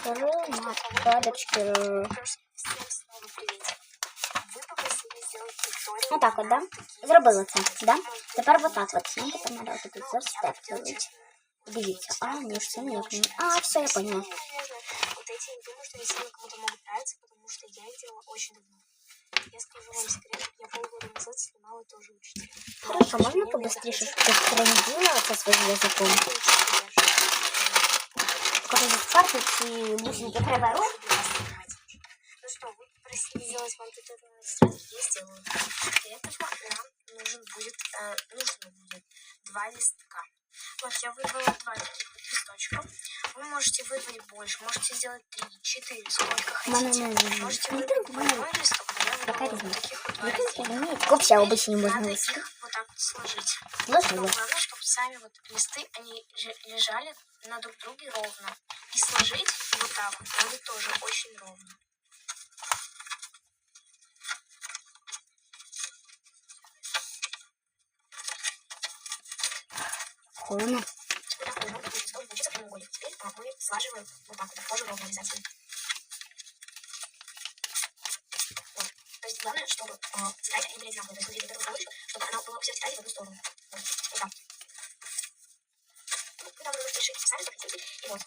Скажи, маточки. Всем снова приветик. Вы попросили сделать туториал. Отак от, да? Зробили це, да? Тепер отак от. Нам тепер треба тут застеплювати. Дивіться. А, ні, ж це ніяк не... А, все, я поняла. Наверное, вот эти, я думаю, что они сильно кому-то могут нравиться, потому что я их делала очень давно. Я скажу вам секрет, я полгода назад снимала тоже учителя. Хорошо, можна побыстріше, щоб ти тренділа це своїм язиком? З карти, ці бусинки треба рух. Ну что, вы просили сделать вам туториал я сделаю. Для этого нам нужен будет, э, нужно будет два листка. Вот я выбрала два таких вот листочка. Вы можете выбрать больше, можете сделать три, четыре, сколько хотите. Можете не выбрать одной листок, Какая разница? Нет, вообще обычно можно высыпать. Вот так вот сложить. Сложила. Главное, чтобы сами вот листы, они лежали на друг друге ровно. И сложить вот так вот, надо тоже очень ровно. холодно. Теперь такой ровный листок получится прямоугольник. Теперь мы слаживаем вот так вот, тоже ровно обязательно. Главное, чтобы а, тетрадь они были одинаковые. То есть вот этого коробочка, чтобы она была у всех тетрадей в одну сторону. Вот. Вот так. Ну, там можете решить сами, как хотите. И вот.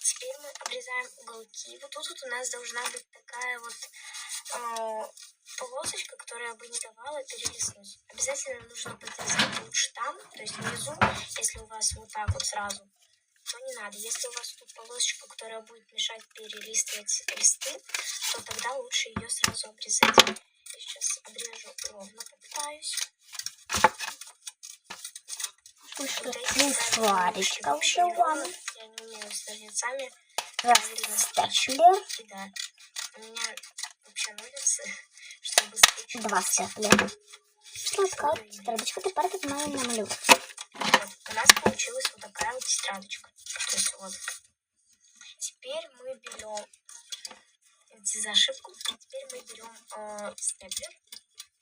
Теперь мы обрезаем уголки. Вот тут вот у нас должна быть такая вот э, полосочка, которая бы не давала перелистнуть. Обязательно нужно подрезать лучше там, то есть внизу, если у вас вот так вот сразу, то не надо. Если у вас тут полосочка, которая будет мешать перелистывать листы, то тогда лучше ее сразу обрезать. Я сейчас обрежу ровно, попытаюсь. Вот эти вообще вже вам. Я не умею с ножницами. Степлер. И да, у меня вообще ножницы, чтобы. Два степлера. Що така от тетрадочка тепер тут має намалювати. Вот, у нас получилась вот такая вот тетрадочка. То есть вот. Теперь мы берем эти за ошибку. Теперь мы берем э, степлер.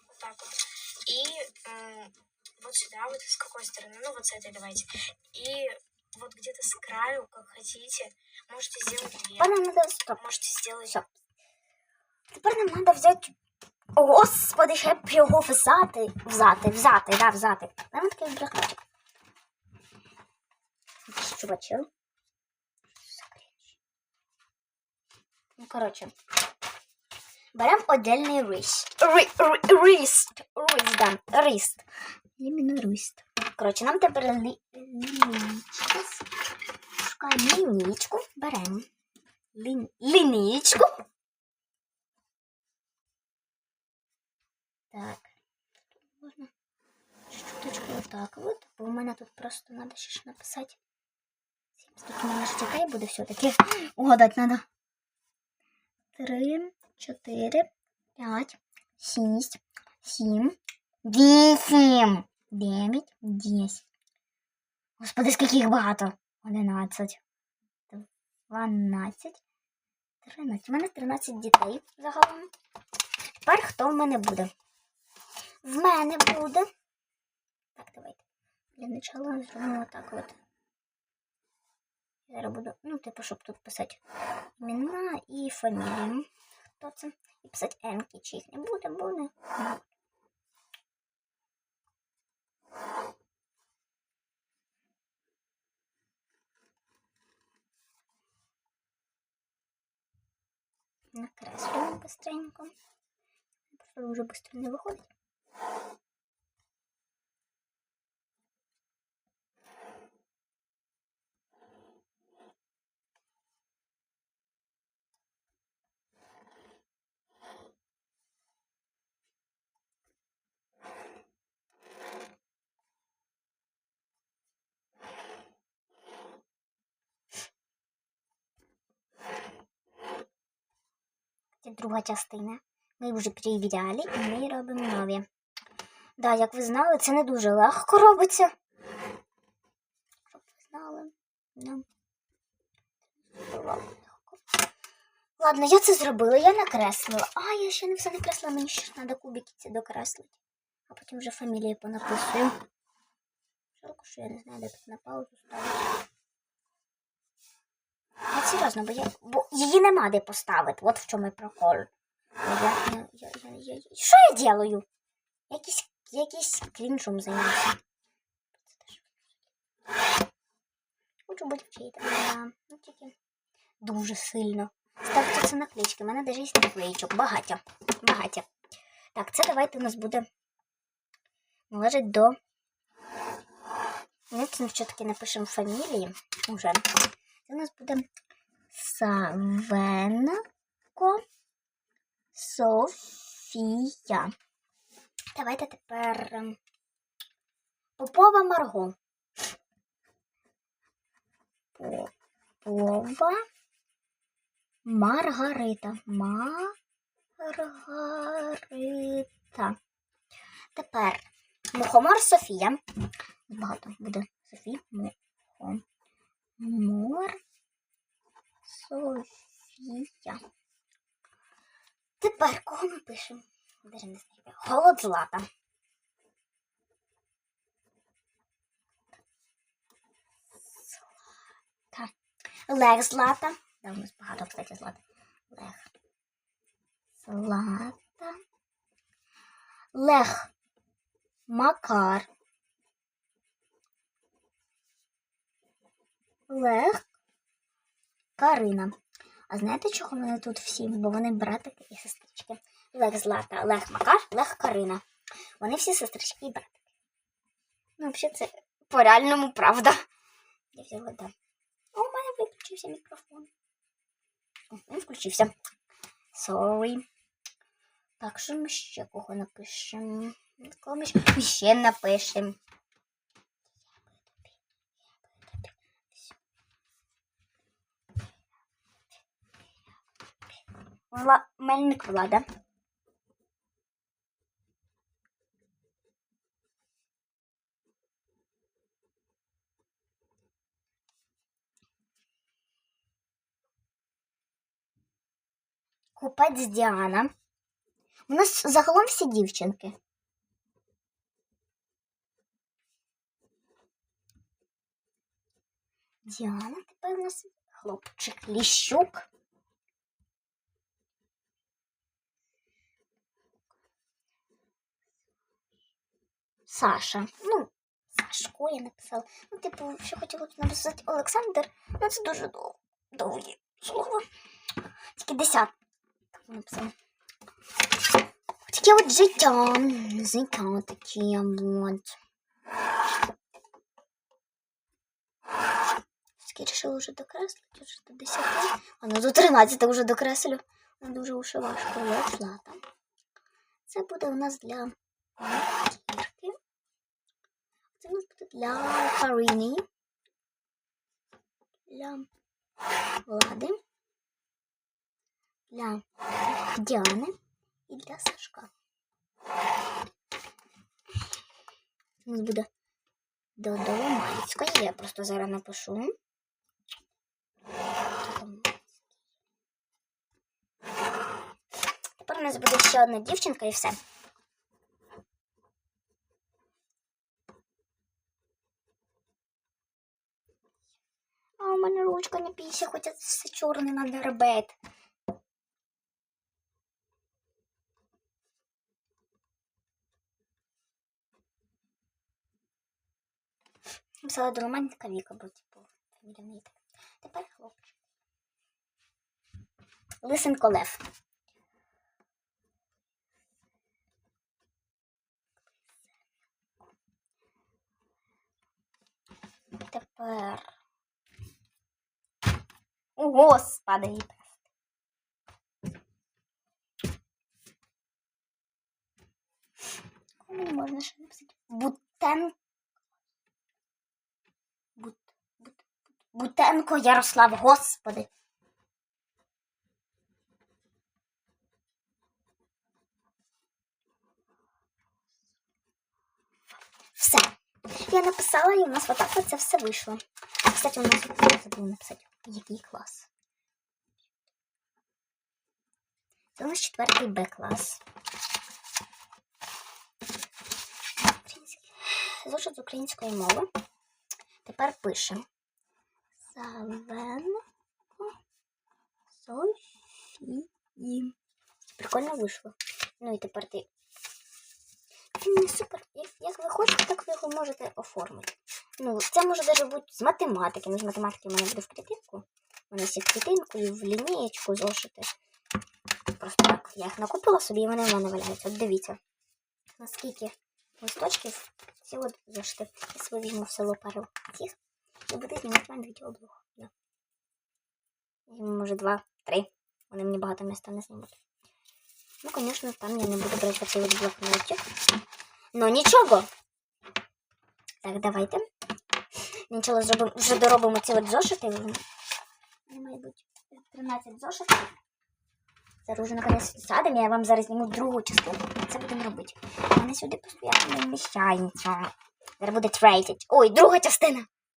Вот так вот. И м, вот сюда, вот с какой стороны, ну вот с этой давайте. И вот где-то с краю, как хотите, можете сделать две. Тепер нам треба стоп. Можете сделать Все. Тепер нам треба взяти. О, Господи, ще б його взяти. Взяти, взяти, да, взяти. Нам такий брехачок. Що? Ну, коротше. Беремо отдельний рист. Ри, ри, рист. Рист, да. Рист. Іменно рист. Коротше, нам тепер лі, лінійку. Шукаємо лінійку. Беремо. Лін. Так. Можна чуточку отак от, бо у мене тут просто треба ще ж написати. Скільки мене ж чекай буде все-таки. Угадати треба. Три, чотири, п'ять, шість, сім, вісім, дев'ять, десять. Господи, скільки їх багато. Одинадцять, дванадцять, тринадцять. У мене 13 дітей загалом. Тепер хто в мене буде? В мене буде. Так, давайте. Для начала зробимо так от. Я зараз буду, ну, типу, щоб тут писати імена і фамілію. Хто це? І писати емки, чи їх не буде, буде. Накреслюємо быстренько. Просто дуже быстро не виходить. Друга частина. Ми вже перевіряли і ми робимо нові. Да, як ви знали, це не дуже легко робиться. Щоб ви знали. Да. Ладно, я це зробила, я накреслила. А, я ще не все накреслила, мені ще треба кубики ці докреслити. А потім вже фамілії понаписую. Жалко, що я не знаю, де тут на паузу ставити. От серйозно, бо, я, бо її нема де поставити. От в чому і прикол. Я, я, я, я, я, я- що я делаю? Якийсь, якийсь крінжом займався. Хочу бути вчителем. Ну, тільки дуже сильно. Ставте це наклеечки. У мене навіть є наклеїчок. Багаття. Багаття. Так, це давайте у нас буде належить до. Ну, це все-таки напишемо фамілії уже. Це у нас буде Савенко Софія. Давайте тепер ем, Попова Марго. Попова Маргарита. Маргарита. Тепер Мухомор Софія. Багато буде Софія. Мухомор Софія. Тепер кого ми пишемо? Даже не знаю. Голод Злата. Злата. Лех Злата. Да, у нас багато, кстати, Злата. Лех. Злата. Лех. Макар. Лех. Карина. А знаєте, чого вони тут всі? Бо вони братики і сестрички. Лех Злата, Лех Макар, Лех Карина. Вони всі сестрички і братики. Ну, взагалі, це по реальному правда. Я взяла, да. А у мене виключився мікрофон. Він включився. Sorry. Так, що ми ще кого напишемо? Кого ми ще напишемо? Вла... Мельник Влада. Купець Діана. У нас загалом всі дівчинки. Діана, тепер у нас хлопчик Ліщук. Саша. Ну, Сашко я написала. Ну, типу, що хотіла тут написати Олександр, ну це дуже дов... довгі слово. Тільки десят. Написала. Таке от життя. Життя таке от. Рішила вже докреслити, вже до 10. А ну до 13 вже докреслю. Дуже уже важко. Я. Це буде у нас для. Це у нас буде для Карини. Для Влади. Для Діани і для Сашка. У нас буде до Доломайської. Я просто зараз напишу. Тепер у нас буде ще одна дівчинка і все. А у мене не хоча все чорне надо робити. Писала до романтика Віка, бо типу фамілія в. Тепер хлопчик. Лисенко Лев. Тепер. Господи! Кому можна ще написати? Бутен. Бут... Бут... Бутенко Ярослав, господи. Все. Я написала, і у нас отак от це все вийшло. Кстати, у нас забула написати, який клас. Це у нас четвертий Б клас. Український. Зошит з української мови. Тепер пишемо. Савенко Софії. Прикольно вийшло. Ну і тепер ти. Не супер. Як, ви хочете, так ви його можете оформити. Ну, це може навіть бути з математики. Ну, з математики в мене буде в клітинку. У мене всі в клітинку і в лінієчку зошити. Просто так. Я їх накупила собі, і вони в мене валяються. От дивіться, наскільки листочків ці зошити. Я собі візьму в село пару цих і буду знімати вам відеоблог. Да. Може, два, три. Вони мені багато міста не знімуть. Ну, звісно, там я не буду брати оцей от блокнотик. Ну нічого. Так, давайте. Нічого зробимо. Вже доробимо ці от зошити. Бути 13 зошитів. Зараз вже наконець садимо. Я вам зараз зніму другу частину. Це будемо робити. Вони сюди постійно не вміщаються. Зараз буде 30. Ой, друга частина.